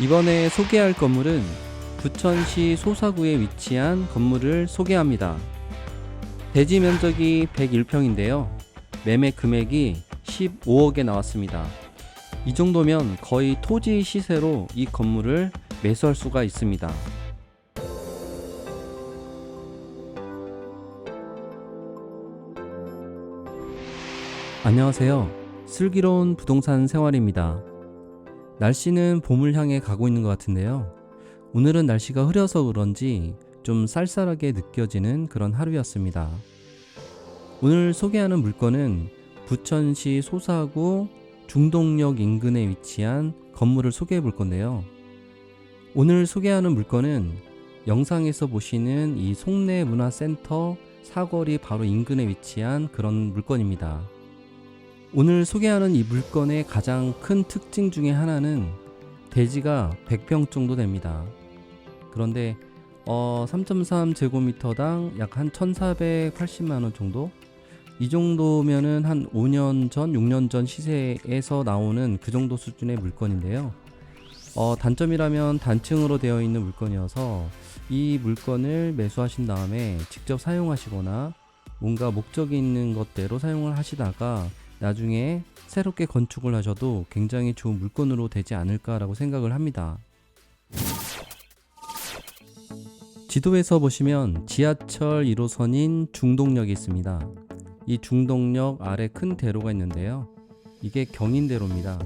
이번에 소개할 건물은 부천시 소사구에 위치한 건물을 소개합니다. 대지 면적이 101평인데요. 매매 금액이 15억에 나왔습니다. 이 정도면 거의 토지 시세로 이 건물을 매수할 수가 있습니다. 안녕하세요. 슬기로운 부동산 생활입니다. 날씨는 봄을 향해 가고 있는 것 같은데요. 오늘은 날씨가 흐려서 그런지 좀 쌀쌀하게 느껴지는 그런 하루였습니다. 오늘 소개하는 물건은 부천시 소사구 중동역 인근에 위치한 건물을 소개해 볼 건데요. 오늘 소개하는 물건은 영상에서 보시는 이 송내 문화센터 사거리 바로 인근에 위치한 그런 물건입니다. 오늘 소개하는 이 물건의 가장 큰 특징 중에 하나는 대지가 100평 정도 됩니다. 그런데 어, 3.3 제곱미터당 약 한 1,480만 원 정도? 이 정도면은 한 5년 전, 6년 전 시세에서 나오는 그 정도 수준의 물건인데요. 어, 단점이라면 단층으로 되어 있는 물건이어서 이 물건을 매수하신 다음에 직접 사용하시거나 뭔가 목적이 있는 것대로 사용을 하시다가 나중에 새롭게 건축을 하셔도 굉장히 좋은 물건으로 되지 않을까라고 생각을 합니다. 지도에서 보시면 지하철 1호선인 중동역이 있습니다. 이 중동역 아래 큰 대로가 있는데요. 이게 경인대로입니다.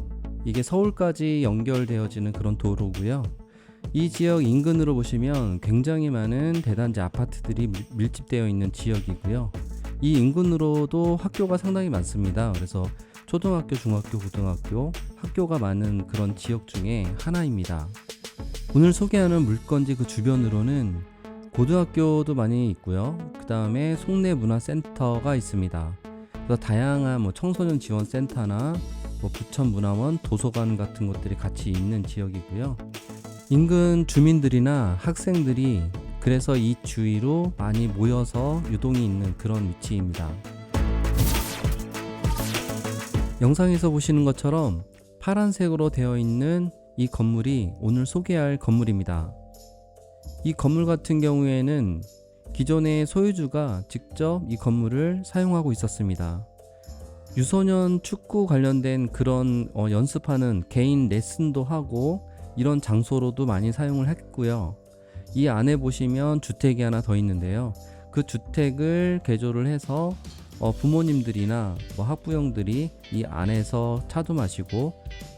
이게 서울까지 연결되어지는 그런 도로고요. 이 지역 인근으로 보시면 굉장히 많은 대단지 아파트들이 밀- 밀집되어 있는 지역이고요. 이 인근으로도 학교가 상당히 많습니다. 그래서 초등학교, 중학교, 고등학교 학교가 많은 그런 지역 중에 하나입니다. 오늘 소개하는 물건지 그 주변으로는 고등학교도 많이 있고요. 그 다음에 송내 문화센터가 있습니다. 그래서 다양한 뭐 청소년 지원 센터나 뭐 부천 문화원 도서관 같은 것들이 같이 있는 지역이고요. 인근 주민들이나 학생들이 그래서 이 주위로 많이 모여서 유동이 있는 그런 위치입니다. 영상에서 보시는 것처럼 파란색으로 되어 있는 이 건물이 오늘 소개할 건물입니다. 이 건물 같은 경우에는 기존의 소유주가 직접 이 건물을 사용하고 있었습니다. 유소년 축구 관련된 그런 어, 연습하는 개인 레슨도 하고 이런 장소로도 많이 사용을 했고요. 이 안에 보시면 주택이 하나 더 있는데요. 그 주택을 개조를 해서 어, 부모님들이나 뭐 학부형들이 이 안에서 차도 마시고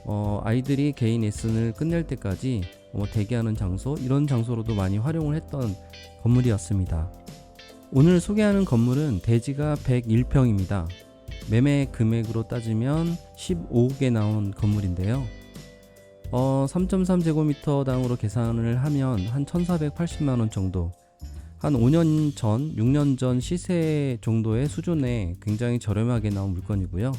어, 아이들이 개인 레슨을 끝낼 때까지 뭐 대기하는 장소 이런 장소로도 많이 활용을 했던 건물이었습니다. 오늘 소개하는 건물은 대지가 101평입니다. 매매 금액으로 따지면 15억에 나온 건물인데요. 어, 3.3제곱미터당으로 계산을 하면 한 1,480만 원 정도. 한 5년 전, 6년 전 시세 정도의 수준에 굉장히 저렴하게 나온 물건이고요.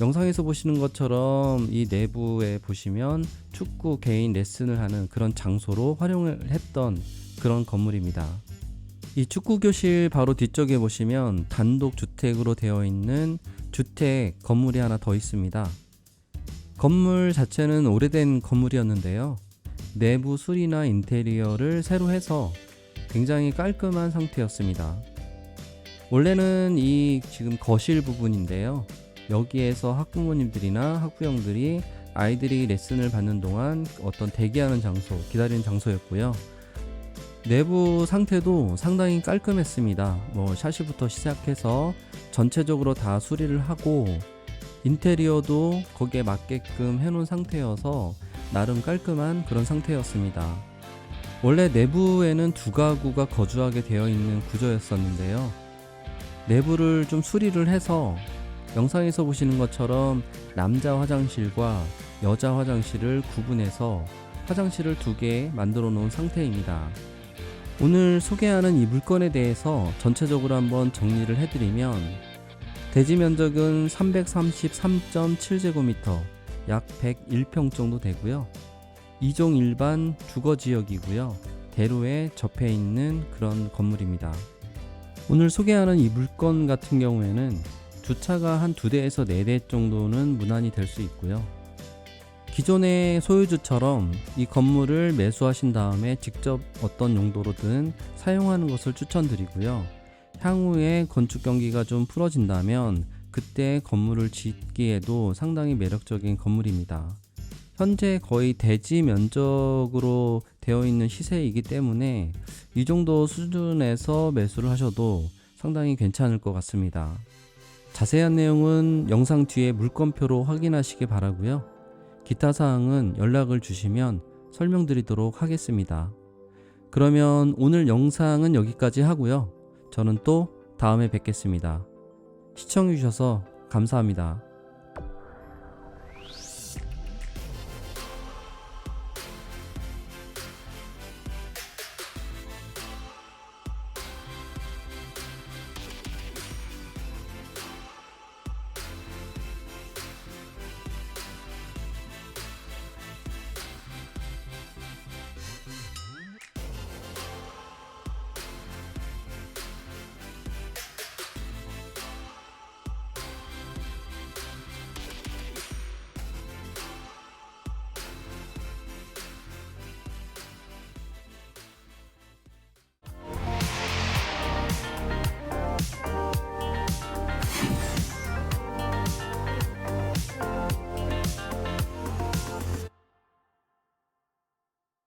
영상에서 보시는 것처럼 이 내부에 보시면 축구 개인 레슨을 하는 그런 장소로 활용을 했던 그런 건물입니다. 이 축구 교실 바로 뒤쪽에 보시면 단독 주택으로 되어 있는 주택 건물이 하나 더 있습니다. 건물 자체는 오래된 건물이었는데요. 내부 수리나 인테리어를 새로 해서 굉장히 깔끔한 상태였습니다. 원래는 이 지금 거실 부분인데요. 여기에서 학부모님들이나 학부형들이 아이들이 레슨을 받는 동안 어떤 대기하는 장소, 기다리는 장소였고요. 내부 상태도 상당히 깔끔했습니다. 뭐 샤시부터 시작해서 전체적으로 다 수리를 하고 인테리어도 거기에 맞게끔 해놓은 상태여서 나름 깔끔한 그런 상태였습니다. 원래 내부에는 두 가구가 거주하게 되어 있는 구조였었는데요. 내부를 좀 수리를 해서 영상에서 보시는 것처럼 남자 화장실과 여자 화장실을 구분해서 화장실을 두 개 만들어 놓은 상태입니다. 오늘 소개하는 이 물건에 대해서 전체적으로 한번 정리를 해드리면 대지 면적은 333.7제곱미터 약 101평 정도 되고요. 2종 일반 주거 지역이고요. 대로에 접해 있는 그런 건물입니다. 오늘 소개하는 이 물건 같은 경우에는 주차가 한 두 대에서 네 대 정도는 무난히 될 수 있고요. 기존의 소유주처럼 이 건물을 매수하신 다음에 직접 어떤 용도로든 사용하는 것을 추천드리고요. 향후에 건축 경기가 좀 풀어진다면 그때 건물을 짓기에도 상당히 매력적인 건물입니다. 현재 거의 대지 면적으로 되어 있는 시세이기 때문에 이 정도 수준에서 매수를 하셔도 상당히 괜찮을 것 같습니다. 자세한 내용은 영상 뒤에 물건표로 확인하시기 바라고요. 기타 사항은 연락을 주시면 설명드리도록 하겠습니다. 그러면 오늘 영상은 여기까지 하고요. 저는 또 다음에 뵙겠습니다. 시청해주셔서 감사합니다.